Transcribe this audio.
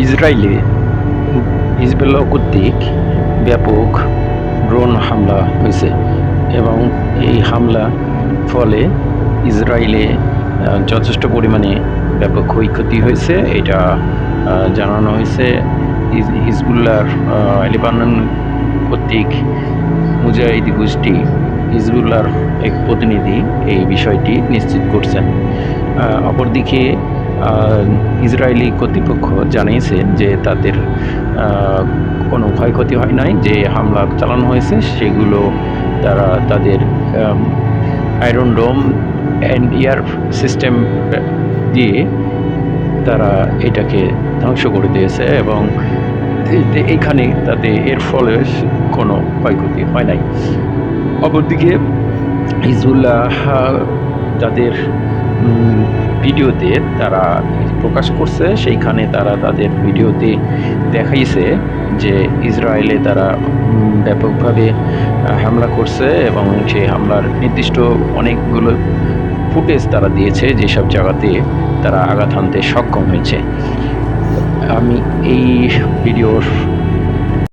ইসরায়েলে হিজবুল্লাহ কর্তৃক ব্যাপক ড্রোন হামলা হয়েছে এবং এই হামলা ফলে ইসরায়েলে যথেষ্ট পরিমাণে ব্যাপক ক্ষয়ক্ষতি হয়েছে। এটা জানানো হয়েছে হিজ- হিজবুল্লাহর আহ, লেবানন কর্তৃক মুজাহিদ গোষ্ঠী হিজবুল্লাহর এক প্রতিনিধি এই বিষয়টি নিশ্চিত করছেন। অপরদিকে ইসরায়েলি কর্তৃপক্ষ জানিয়েছে যে তাদের কোনো ক্ষয়ক্ষতি হয় নাই, যে হামলা চালানো হয়েছে, সেগুলো তারা তাদের iron dome and air system দিয়ে তারা এটাকে ধ্বংস করে দিয়েছে এবং এ- এ- এইখানে তাতে এর ফলে কোনো ক্ষয়ক্ষতি হয় নাই। অপরদিকে হিজবুল্লাহ তাদের ভিডিওতে তারা প্রকাশ করছে, সেইখানে তারা তাদের ভিডিওতে দেখাইছে যে ইসরায়েলে তারা ব্যাপকভাবে হামলা করছে এবং সেই হামলার নির্দিষ্ট অনেকগুলো ফুটেজ তারা দিয়েছে যেসব জায়গাতে তারা আঘাত হানতে সক্ষম হয়েছে। আমি এই ভিডিওর